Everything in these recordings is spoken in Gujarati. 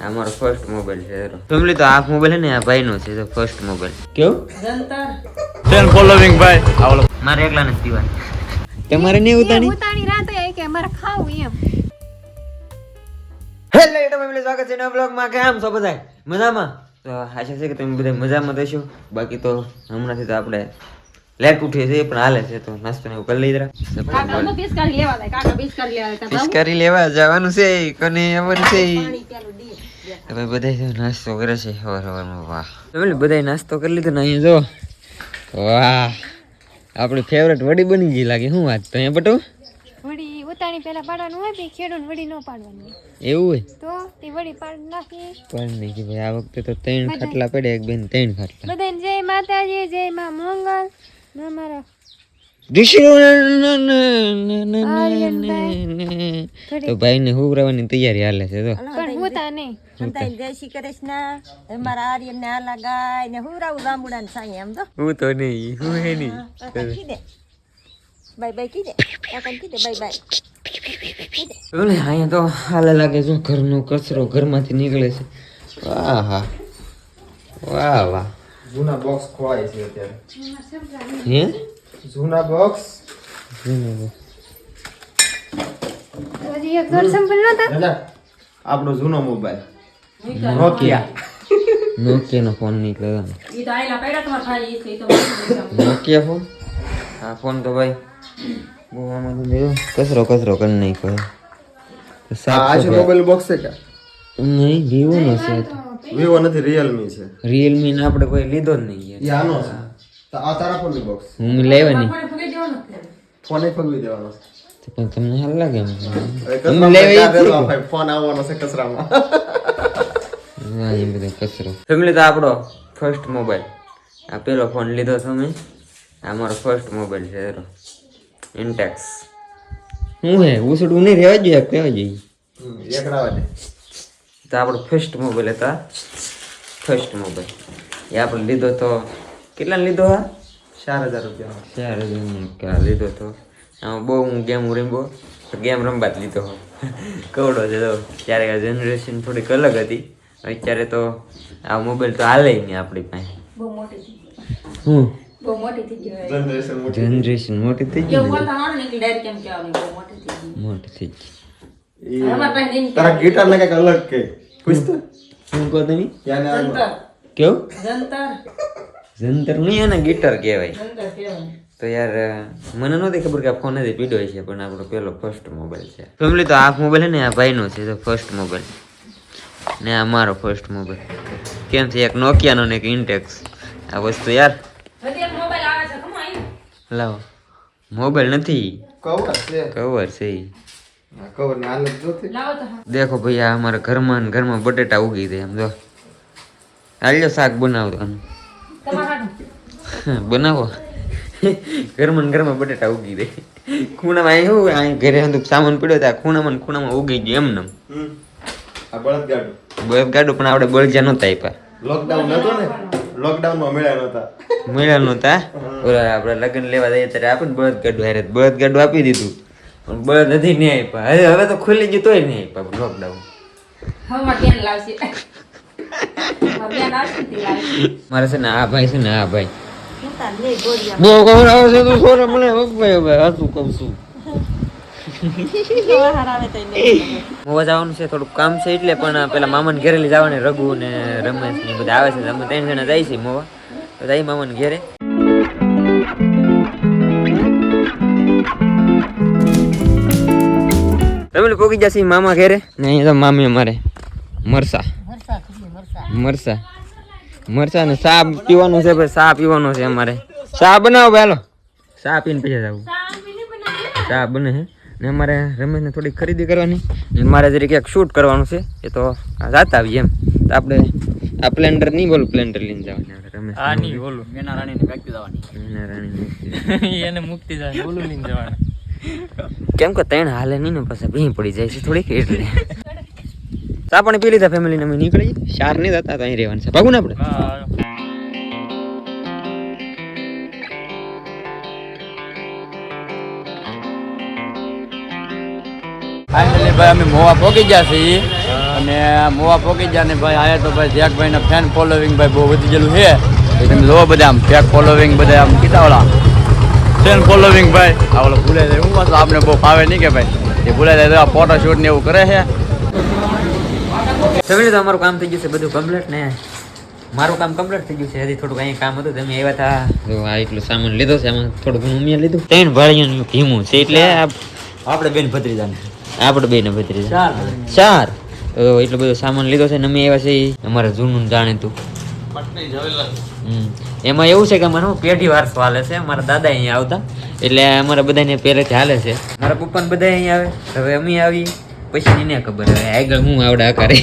આ મારો ફર્સ્ટ મોબાઈલ છે ફેમિલી તો આ મોબાઈલ છે ને આ ભાઈનો છે તો ફર્સ્ટ મોબાઈલ કેવું? ટેન ફોલોવિંગ ભાઈ. આ મારે એકલા નથી પીવાની. તમારે નહીં ઉતાણી ઉતાણી રાતે એ કે અમારે ખાવું એમ. હેલો એટો ફેમિલી સ્વાગત છે નવા બ્લોગમાં કેમ છો બધા? મજામાં? તો આશા છે કે તમે બધા મજામાં રહેશો બાકી તો હમણાંથી તો આપણે લેટ ઉઠીએ છીએ પણ હાલે છે તો નાસ્તો ને એવું કરી લઈ જરા કાકા કાકા લેવા જવાનું છે કોને આવવાનું છે હવે બધા નાસ્તો કરે છે સવાર સવારમાં વાહ. ફેમિલી બધા નાસ્તો કરી લીધો ને અહીંયા જો. વાહ. આપણી ફેવરેટ વડી બની ગઈ લાગે શું વાત? તો અહીંયા બટુ વડી ઉતાણી પેલા પાડવાનું હોય પછી ખેડૂત વડી ન પાડવાની. એવું હોય? તો તે વડી પાડ નાખી. પણ નહીં કે ભાઈ આ વખતે તો ત્રણ ખાટલા પડે એક બેન ત્રણ ખાટલા. બધાને જય માતાજી જય માં મંગલ. ને અમારા તો ભાઈ ને હુવરાવાની તૈયારી હાલે છે તો પણ હોતા નહીં. જય શ્રી કૃષ્ણ અમારા આર્યન ને આ ગાય ને હુરાવું રામુડા ને સાંઈ એમ તો હું તો નહીં હું હે નહીં. બાય બાય કીધે કીધે બાય બાય. ઓલે અહીંયા તો હાલે લાગે છે ઘરનો કચરો ઘરમાંથી નીકળે છે. વાહ હા વાહ વાહ. જૂના બોક્સ ખોવાય છે અત્યારે. હે? જૂના બોક્સ આપણો જૂનો મોબાઈલ નોકિયા નો ફોન નીકળ્યો નોકિયા ફોન હા ફોન તો ભાઈ કચરો કચરો કરી નાખ્યો છે. તો સાફ આ છે સફાઈ- મોબાઈલ બોક્સ છે કે? નહીં વિવો નો છે વિવો નથી રિયલમી છે. રિયલમી ને આપણે કોઈ લીધો જ નહીં યાર. એ આનો છે. આ તારા ફોનની બોક્સ હું લેવાની. ફોન દેવાનો પણ તમને હાલ લાગે હું કચરામાં લેવા ક્યાં ઈ જ રહેલો ભાઈ? ફોન આવવાનો છે કચરામાં હા એ બધો કચરો. ફેમિલી તો આપણો ફર્સ્ટ મોબાઈલ આ પેલો ફોન લીધો તમે મેં આ મારો ફર્સ્ટ મોબાઈલ છે એરો. ઇન્ટેક્સ હું હે? ઉસડું નહીં રહેવા જોઈએ કહેવા જોઈએ એકડાવા દે. તો આપણો ફર્સ્ટ મોબાઈલ હતા. ફર્સ્ટ મોબાઈલ એ આપણે લીધો તો કેટલા લીધો હા? ચાર હજાર રૂપિયા. ચાર હજાર લીધો તો? આમાં બહુ હું ગેમ રમ્યો તો ગેમ રમવા જ લીધો. કવડો છે તો ત્યારે આ જનરેશન થોડીક અલગ હતી. અત્યારે તો આ મોબાઈલ તો હાલે નહીં આપણી પાસે. બહુ મોટી હું? બહુ મોટી થઈ ગઈ જનરેશન મોટી થઈ ગઈ. મોટી થઈ ગઈ? તારા ગિટાર ને કંઈક અલગ કે? પૂછતો? શું કહો તમે કેવું? જંતર. જંતર નહીં એને ગિટાર કહેવાય. તો યાર મને નહોતી ખબર કે આ ફોન જ પીડો છે પણ આપણો પેલો ફર્સ્ટ મોબાઈલ છે. ફેમિલી તો આ મોબાઈલ છે ને આ ભાઈનો છે તો ફર્સ્ટ મોબાઈલ ને આ મારો ફર્સ્ટ મોબાઈલ કેમ છે એક નોકિયાનો ને એક ઇન્ટેક્સ આ વસ્તુ યાર. લાવો. મોબાઈલ નથી. કવર છે. કવર છે. ઈ. આ કવરની હાલત જોતી. લાવો તો દેખો ભાઈ આ અમારા ઘરમાં ને ઘરમાં બટેટા ઉગી દે એમ જો હાલ્યો શાક બનાવતો. બનાવો. ઘરમાં ને ઘરમાં બટેટા ઉગી દે ખૂણામાં અહીં શું અહીં ઘરે હતું સામાન પડ્યો ત્યાં ખૂણામાં ખૂણામાં ઉગી ગયો એમને. બળદ ગાડું પણ આપણે બળજા નહોતા આપ્યા લોકડાઉન હતો ને? લોકડાઉનમાં મેળા નહોતા. મેળા નહોતા? ઓલા આપણે લગ્ન લેવા જઈએ ત્યારે આપણે બળદ ગાડું હારે બળદ ગાડું આપી દીધું. પણ બળદ નથી નહીં આપ્યા હવે હવે તો ખુલી ગયું તોય નહીં આપ્યા લોકડાઉન હવે લાવશે? મારે છે ને આ ભાઈ છે ને આ ભાઈ. ખબર આવે છે તું છોરે મને ભાઈ હવે હાથું કહું છું બહાર આવે તો નહીં મોવા જવાનું છે થોડુંક કામ છે એટલે પણ પેલા મામાને ઘરે લઈ જવાની રઘુ ને રમેશ ને બધા આવે છે. અમે ત્રણ જણા જાય છે મોવા. તો જાય મામાને ઘેરે. તમે પોગી જશે મામા ઘેરે? ને અહીંયા તો મામી અમારે. મરસા. મરસા. મરસા. મરસા ને ચા પીવાનું છે ભાઈ ચા પીવાનો છે અમારે. ચા બનાવો ભાઈ હાલો. ચા પીને પછી જવું. ચા બને છે. ને અમારે રમેશને થોડી ખરીદી કરવાની. ને મારે જરી ક્યાંક શૂટ કરવાનું છે. એ તો જાતા આવીએ એમ. તો આપણે આ પ્લેન્ડર નહીં બોલું પ્લેન્ડર લઈને જવાનું રમેશ આ નહીં બોલું. મેના રાણીને વ્યક્તિ જવાની. એના રાણીને. એને મુક્તિ જાય બોલું લઈને જવાનું. કેમ કે ત્રણ હાલે નહીં ને પછી ભીં પડી જાય છે થોડીક એટલે. ચા પણ પી લીધા ફેમિલીને અમે નીકળી ચાર નહીં થતા તો અહીં રહેવાનું છે. ભાગું ને આપણે? ફાઇનલી ભાઈ અમે મોવા પોકી ગયા છીએ. અને મોવા પોકી ગયા ને ભાઈ આયા તો ભાઈ જેકભાઈ ના ફેન ફોલોવિંગ ભાઈ બહુ વધી ગયેલું છે. તમે બધા આમ ફેક ફોલોવિંગ બધા આમ કીધા ઓલા ફેન ફોલોવિંગ ભાઈ. આ ઓલો ભૂલે જાય. હું પાછું આપણે બહુ ફાવે નહીં કે ભાઈ. એ ભૂલે જાય તો આ ફોટો શૂટ ને એવું કરે છે. ફેમિલી તો અમારું કામ થઈ ગયું છે બધું કમ્પ્લીટ ને. મારું કામ કમ્પ્લીટ થઈ ગયું છે. હજી થોડુંક અહીંયા કામ હતું તમે આવ્યા હતા જો આ એટલું સામાન લીધો છે એમાં થોડું ઘણું ઉમિયા લીધું. ત્રણ ભાળીઓનું ભીમું છે એટલે આપણે બેન ભત્રીજાને. આપણે બેન ભત્રીજા. ચાર. તો એટલો બધો સામાન લીધો છે ને અમે આવ્યા છે અમારે જૂનું જાણીતું. તું એમાં એવું છે કે મને પેઢી વારસો હાલે છે. મારા દાદા અહીંયા આવતા. એટલે અમારા બધાને પહેલેથી હાલે છે. મારા પપ્પાને બધા અહીંયા આવે. હવે અમે આવી પછી એને ખબર હવે આગળ હું આવડા કરે.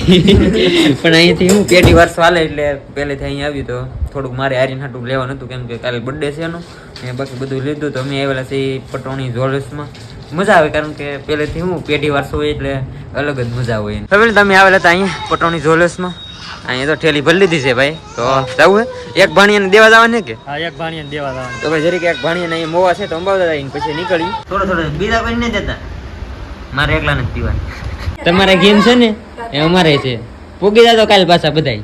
પણ અહીંયાથી હું પેઢી વર્ષ વાલે એટલે પહેલેથી અહીંયા આવ્યું તો થોડુંક મારે આર્યન નાટું લેવાનું હતું કેમ કે કાલે બર્થડે છે એનો. મેં બાકી બધું લીધું તો અમે આવેલા છે પટોણી જોલસમાં મજા આવે કારણ કે પહેલેથી હું પેઢી વર્ષ હોય એટલે અલગ જ મજા હોય હવે તમે આવેલા હતા અહીંયા પટોણી જોલસમાં અહીંયા તો ઠેલી ભરી લીધી છે ભાઈ. તો જવું એક ભાણીયાને દેવા જવાનું કે? હા એક ભાણિયા દેવા જવાનું. તો ભાઈ જરીક એક ભાણિયાને અહીંયા મોવા છે તો અંબાવતા પછી નીકળી થોડો થોડો બીજા કોઈ નહીં દેતા. મારે એકલા નથી પીવાની. તમારા ગેમ છે ને એ અમારે છે. પૂગી જાતો કાલ પાછા બધાય.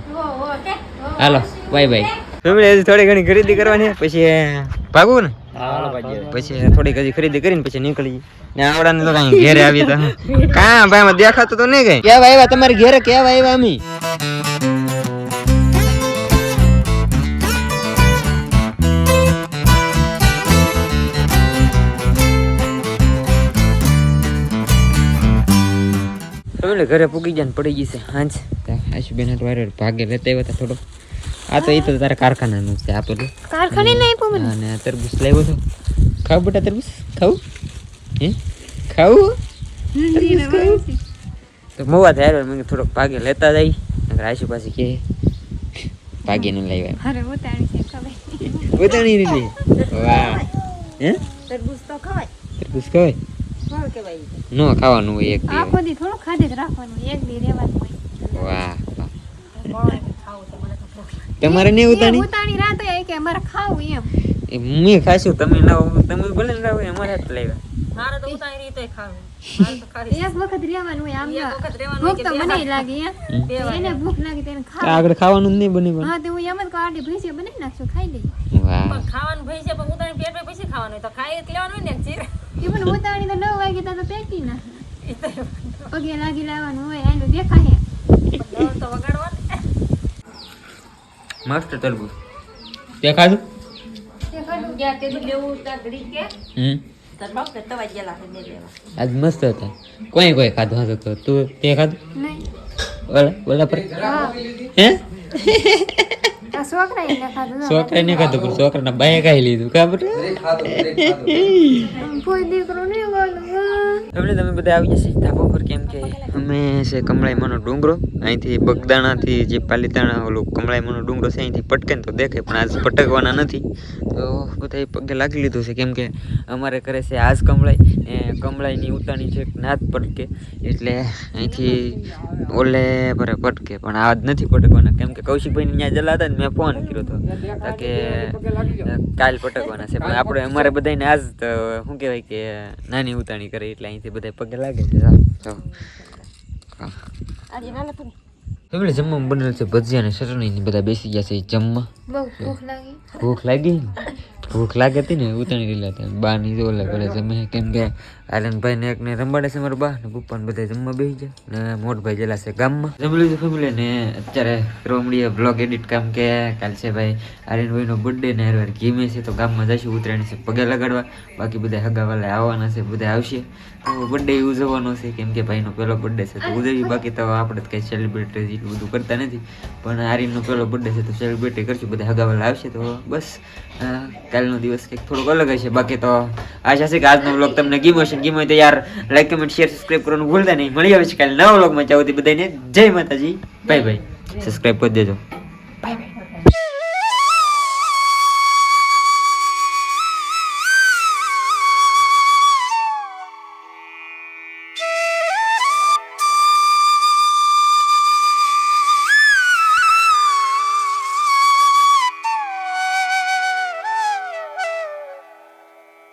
હાલો બાય બાય. ફેમિલી થોડી ઘણી ખરીદી કરવાની પછી ભાગવું ને? પછી થોડીક હજી ખરીદી કરીને પછી નીકળી. ને આવડાને તો કઈ ઘેરે આવી તો. કા ભાઈ દેખાતો તો નહીં કઈ? કેવા આવ્યા? તમારે ઘેરે કેવા આવ્યા અમી? ફેમિલી ઘરે પૂગી જાય ને પડી ગઈ છે. હાંજ આશુબેન હાટ વારે ભાગે લેતા આવ્યા હતા થોડો આ તો એ તો તારા કારખાનાનું છે આપેલું કારખાને નહીં આપ્યું મને? અને તરબૂચ લાવ્યો તો. ખાવ બેટા તરબૂચ ખાવું. હે? ખાવું. તો મોવા થાય મેં થોડોક ભાગે લેતા જાય. આશુ પાસે કે ભાગે ને લાવ્યા. અરે ઉતાણી છે રીતે વાહ. હે? તરબૂચ તો ખવાય. તરબૂચ ખવાય? નો ખાવાનું હોય એક આખો દી દી થોડું ખાધે જ રાખવાનું એક દી રહેવાનું હોય. વાહ. તમારે નહીં ઉતાણી ઉતાણી રાતે કે અમારે ખાવું એમ. એ મેં ખાશું તમે લાવો તમે ભલે ને લાવો અમારે જ લેવા મારે તો ઉતાણી રીતે ખાવું. મારે તો ખાલી એક વખત રહેવાનું હોય આમ એક વખત રહેવાનું ભૂખ હોય તો મને લાગે એમ. બે વાર. એને ભૂખ લાગે તેને તો આગળ ખાવાનું નહીં બની પણ. હા તો હું એમ જ કાઢી ભીસી બનાવી નાખશું ખાઈ લઈ વાહ. પણ ખાવાનું ભાઈ છે પણ ઉતાણી પેટ પછી ખાવાનું તો ખાઈ લેવાનું હોય ને ચીર. એ પણ ઉતાણી તો નવ વાગે તો પેટી ના પગે લાગી લાવવાનું હોય એનું દેખાય તો મસ્ત તરબૂચ તે ખાધું ગયા તે લેવું કે હમ ને લેવા આજ મસ્ત હતા કોઈ કોઈ ખાધું હતું તો તું તે ખાધું નહીં ઓલા ઓલા પર હા છોકરા ખાધું ને ખાધું પણ છોકરાના બાય ખાઈ લીધું ખબર કોઈ દીકરો નહીં બોલું તમે બધા આવી જશે ધાબા કેમ કે અમે છે કમળાઈમાંનો ડુંગરો. અહીંથી બગદાણાથી જે પાલીતાણા ઓલું કમળાઈમાંનો ડુંગરો છે, અહીંથી પટકે તો દેખે, પણ આજ પટકવાના નથી. તો બધા પગે લાગી લીધું છે, કેમ કે અમારે કરે છે આજ કમળાઈ ને કમળાઈની ઉતાણી છે નાથ પટકે. એટલે અહીંથી ઓલે પર પટકે, પણ આજ નથી પટકવાના. કેમ કે કૌશિકભાઈ ત્યાં જલા હતા ને મેં ફોન કર્યો હતો કે કાલ પટકવાના છે. પણ આપણે અમારે બધાને આજ શું કહેવાય કે, નાની ઉતાણી કરે, એટલે અહીંથી બધા પગે લાગે છે પણ ફેમિલી જમવામાં બનેલું છે ભજીયા ને ચટણી બધા બેસી ગયા છે જમવા. બહુ ભૂખ લાગી. ભૂખ લાગી? હતી ને ઉતાણી ગયેલા હતા. બા ની તો ઓલા કરે જમે કેમ કે આનંદભાઈ ને એક ને રંબાડે છે મારા બા ને પપ્પા ને બધા જમવા બેસી જાય ને મોટભાઈ ગયેલા છે ગામમાં. જમી લીધું ફેમિલી ને. અત્યારે રોમડીએ બ્લોગ એડિટ કામ કે કાલ છે ભાઈ આર્યનભાઈ નો બર્થડે ને હારવાર ગેમે છે તો ગામમાં જઈશું ઉતરાયણ છે પગે લગાડવા. બાકી બધા હગાવાલા આવવાના છે બધા આવશે. તો બર્થડે ઉજવવાનો છે કેમ કે ભાઈનો પહેલો બર્થડે છે તો ઉજવી બાકી તો આપણે કંઈ સેલિબ્રેટ એટલું બધું કરતા નથી. પણ આર્યનનો પહેલો બર્થડે છે તો સેલિબ્રેટ કરશું બધા હગાવાલા આવશે તો બસ. કાલનો દિવસ કંઈક થોડોક અલગ હશે. બાકી તો આશા છે કે આજનો વ્લોગ તમને ગમ્યો હશે ગીમ તો યાર લાઈક કમેન્ટ શેર સબસ્ક્રાઈબ કરવાનું ભૂલતા નહીં. મળી આવે છે કાલે નવા વ્લોગમાં ચાહું બધાને જય માતાજી. બાય બાય સબસ્ક્રાઈબ કરી દેજો.